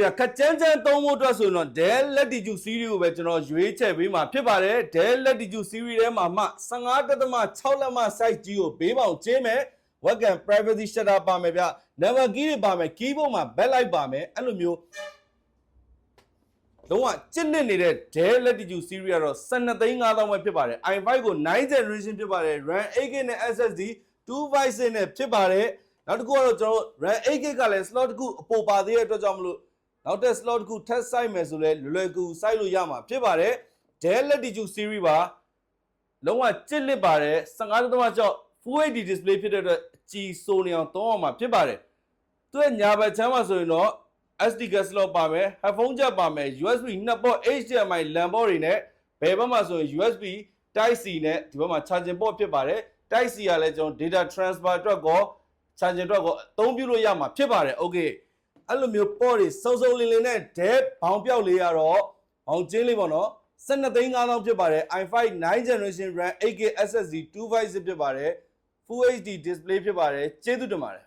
မယ်ဗျခက်ကြမ်းကြမ်းသုံးဖို့အတွက်ဆိုရင်တော့ Dell Latitude series ကိုပဲကျွန်တော်ရွေးချယ်ပေးမှာဖြစ်ပါတယ် Dell Latitude series ထဲမှာမှ15.6လက်မ size ကြီးကိုဘေးပေါင်ကျင်းမယ် webcam privacy shutter ပါမယ်ဗျ number key တွေပါမယ် keyboard မှာ backlight ပါမယ်အဲ့လိုမျိုးလုံးဝကျစ်နစ်နေတဲ့ Dell Latitude series ကတော့12သိန်း5000ပဲဖြစ်ပါတယ် i5 ကို9 generation ဖြစ်ပါတယ် RAM 8GB နဲ့ SSD 256နဲ့ဖြစ်ပါတယ်နောက်တစ်ခုကတော့ကျွန်တော်တို့ RAM 8GB ကလည်း slot တစ်ခုအပေါ်ပါသေးတဲ့အတွက်ကြောင့်မလို့ နောက်ထပ် slot တစ်ခုထပ်စိုက်မယ်ဆိုလဲလွယ်လွယ်ကူကူစိုက်လို့ရမှာဖြစ်ပါတယ် Dell Latitude series ပါလုံးဝကျစ်လစ်ပါတယ်15.6 Full HD display ဖြစ်တဲ့အတွက်အကြည်စိုးနေအောင်သုံးအောင်မှာဖြစ်ပါတယ်သူရဲ့ညာဘက်ချမ်းမှာဆိုရင်တော့ SD card slot ပါမယ် headphone jack ပါမယ် USB နှစ်ပေါ့ HDMI LAN port တွေနဲ့ဘယ်ဘက်မှာဆိုရင် USB Type C နဲ့ဒီဘက်မှာ charging port ဖြစ်ပါတယ် Type C ကလည်းကျွန်တော် data transfer အတွက်ကော charging အတွက်ကောအသုံးပြုလို့ရမှာဖြစ်ပါတယ် okay အဲ့လိုမျိုး port တွေစုံစုံလင်လင်နဲ့ dead ဘောင်ပြောက်လေးရတော့ဘောင်ကျင်းလေးပေါ့နော်12သိန်း5000ဖြစ်ပါတယ် i5 9 generation RAM 8GB SSD 256ဖြစ်ပါတယ် Full HD display ဖြစ်ပါတယ်ကျေးဇူးတင်ပါတယ်